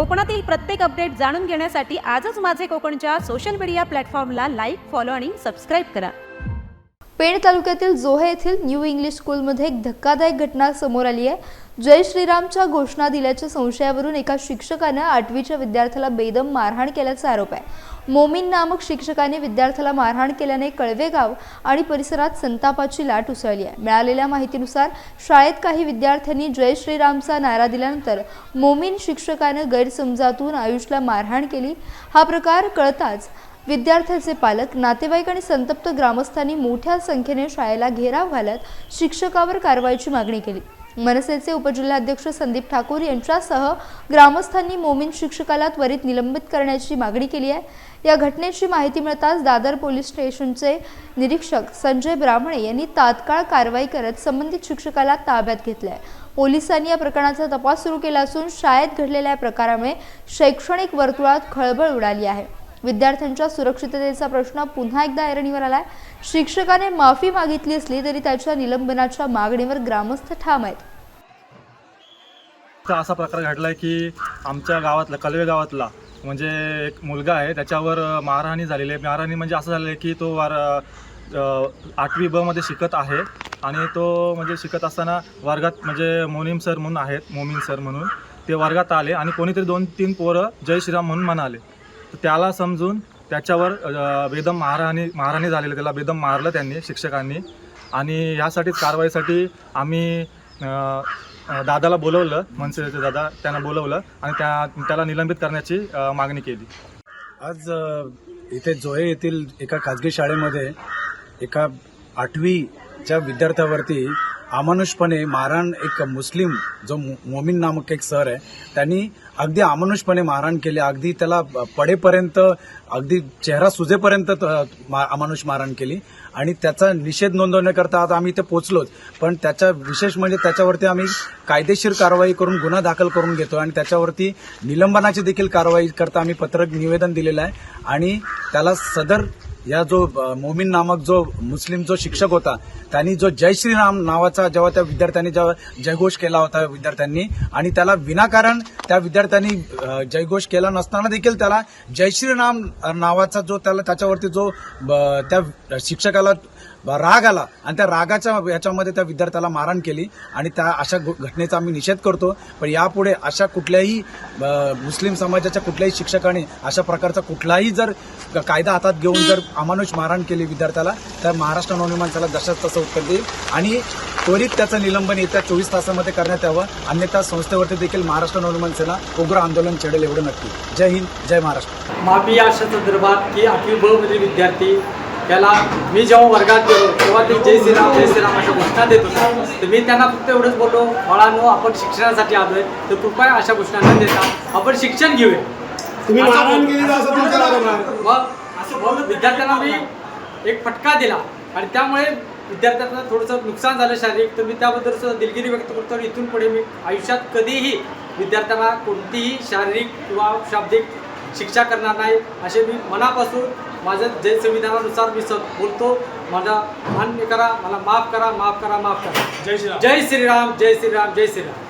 कोकणातील प्रत्येक अपडेट जाणून घेण्यासाठी आजच माझे कोकणच्या सोशल मीडिया प्लॅटफॉर्मला लाईक फॉलो आणि सबस्क्राईब करा. पेण तालुक्यातील जोहे येथील न्यू इंग्लिश स्कूलमध्ये एक धक्कादायक घटना समोर आली आहे. जय श्रीरामच्या घोषणा दिल्याच्या संशयावरून एका शिक्षकानं आठवीच्या विद्यार्थ्याला बेदम मारहाण केल्याचा आरोप आहे. मोमीन नामक शिक्षकाने विद्यार्थ्याला मारहाण केल्याने कळवे गाव आणि परिसरात संतापाची लाट उसळली आहे. मिळालेल्या माहितीनुसार शाळेत काही विद्यार्थ्यांनी जय श्रीरामचा नारा दिल्यानंतर मोमीन शिक्षकानं गैरसमजातून आयुषला मारहाण केली. हा प्रकार कळताच विद्यार्थ्याचे पालक नातेवाईक आणि संतप्त ग्रामस्थांनी मोठ्या संख्येने शाळेला घेराव घालत शिक्षकावर कारवाईची मागणी केली. मनसेचे उपजिल्हाध्यक्ष संदीप ठाकूर यांच्यासह ग्रामस्थांनी मोमीन शिक्षकाला त्वरित निलंबित करण्याची मागणी केली आहे. या घटनेची माहिती मिळताच दादर पोलीस स्टेशनचे निरीक्षक संजय ब्राह्मणे यांनी तात्काळ कारवाई करत संबंधित शिक्षकाला ताब्यात घेतलंय. पोलिसांनी या प्रकरणाचा तपास सुरू केला असून शाळेत घडलेल्या या प्रकारामुळे शैक्षणिक वर्तुळात खळबळ उडाली आहे. विद्यार्थ्यांच्या सुरक्षिततेचा प्रश्न पुन्हा एकदा ऐरणीवर आलाय. शिक्षकाने माफी मागितली असली तरी त्याच्या निलंबनाच्या मागणीवर ग्रामस्थ ठाम आहेत. नुकता असा प्रकार घडला आहे की आमच्या गावातला कलवे गावातला म्हणजे एक मुलगा आहे त्याच्यावर मारहाणी झालेली आहे. मारहाणी म्हणजे असं झालं आहे की तो वार आठवी ब मध्ये शिकत आहे आणि तो म्हणजे शिकत असताना वर्गात म्हणजे मोनीम सर म्हणून आहेत मोमीन सर म्हणून ते वर्गात आले आणि कोणीतरी दोन तीन पोरं जय श्रीराम म्हणून म्हणाले. तर त्याला समजून त्याच्यावर बेदम मारहाणी मारहाणी झालेली त्याला बेदम मारलं त्यांनी शिक्षकांनी. आणि ह्यासाठीच कारवाईसाठी आम्ही दादाला बोलवलं मनसेचे दादा त्यांना बोलवलं आणि त्या त्याला निलंबित करण्याची मागणी केली. आज इथे जोहे येथील एका खाजगी शाळेमध्ये एका आठवीच्या विद्यार्थ्यावरती अमानुषपणे मारहाण एक मुस्लिम जो मो- मोमीन नामक एक सर आहे त्यांनी अगदी अमानुषपणे मारहाण केली अगदी त्याला पडेपर्यंत अगदी चेहरा सुजेपर्यंत त- मा- अमानुष मारहाण केली. आणि त्याचा निषेध नोंदवण्याकरता आज आम्ही इथे पोचलोच. पण त्याच्या विशेष म्हणजे त्याच्यावरती आम्ही कायदेशीर कारवाई करून गुन्हा दाखल करून घेतो आणि त्याच्यावरती निलंबनाची देखील कारवाई करता आम्ही पत्रक निवेदन दिलेलं आहे. आणि त्याला सदर या जो मोमीन नामक जो मुस्लिम जो शिक्षक होता त्यांनी जो जय श्रीराम नावाचा जेव्हा त्या विद्यार्थ्यांनी जेव्हा जयघोष केला होता विद्यार्थ्यांनी आणि त्याला विनाकारण त्या विद्यार्थ्यांनी जयघोष केला नसताना देखील त्याला जय श्रीराम नावाचा जो त्याला त्याच्यावरती जो ब, त्या शिक्षकाला राग आला. आणि त्या रागाच्या याच्यामध्ये त्या विद्यार्थ्याला मारहाण केली आणि त्या अशा घटनेचा आम्ही निषेध करतो. पण यापुढे अशा कुठल्याही मुस्लिम समाजाच्या कुठल्याही शिक्षकाने अशा प्रकारचा कुठलाही जर कायदा हातात घेऊन जर अमानुष मारहाण केली विद्यार्थ्याला तर महाराष्ट्र नवनिर्माण त्याला जशाच तसं उत्तर देईल. आणि त्वरित त्याचं निलंबन येत्या चोवीस तासामध्ये करण्यात यावं. अन्यथा संस्थेवरती देखील महाराष्ट्र नवनिर्माण सेना उग्र आंदोलन छेडेल एवढं नक्की. जय हिंद जय महाराष्ट्र. माफी अशा संदर्भात की आठवी ब मधील विद्यार्थी त्याला मी जेव्हा वर्गात गेलो तेव्हा ते जय श्रीराम जय श्रीराम अशा घोषणा देत होता. तर मी त्यांना फक्त एवढंच बोललो बाळांनो आपण शिक्षणासाठी आलोय तर कृपया अशा घोषणा न देता आपण शिक्षण घेऊया. मग असं विद्यार्थ्यांना मी एक फटका दिला. आणि त्यामुळे विद्यार्थ्यांना थोडंसं नुकसान झालं शारीरिक. तर मी त्याबद्दल सुद्धा दिलगिरी व्यक्त करतो. आणि इथून पुढे मी आयुष्यात कधीही विद्यार्थ्यांना कोणतीही शारीरिक किंवा शाब्दिक शिक्षा करणार नाही असे मी मनापासून माझं जे संविधानानुसार मी बोलतो माझा मान्य करा मला माफ करा माफ करा माफ करा. जय श्रीराम. जय श्रीराम जय श्रीराम जय श्रीराम.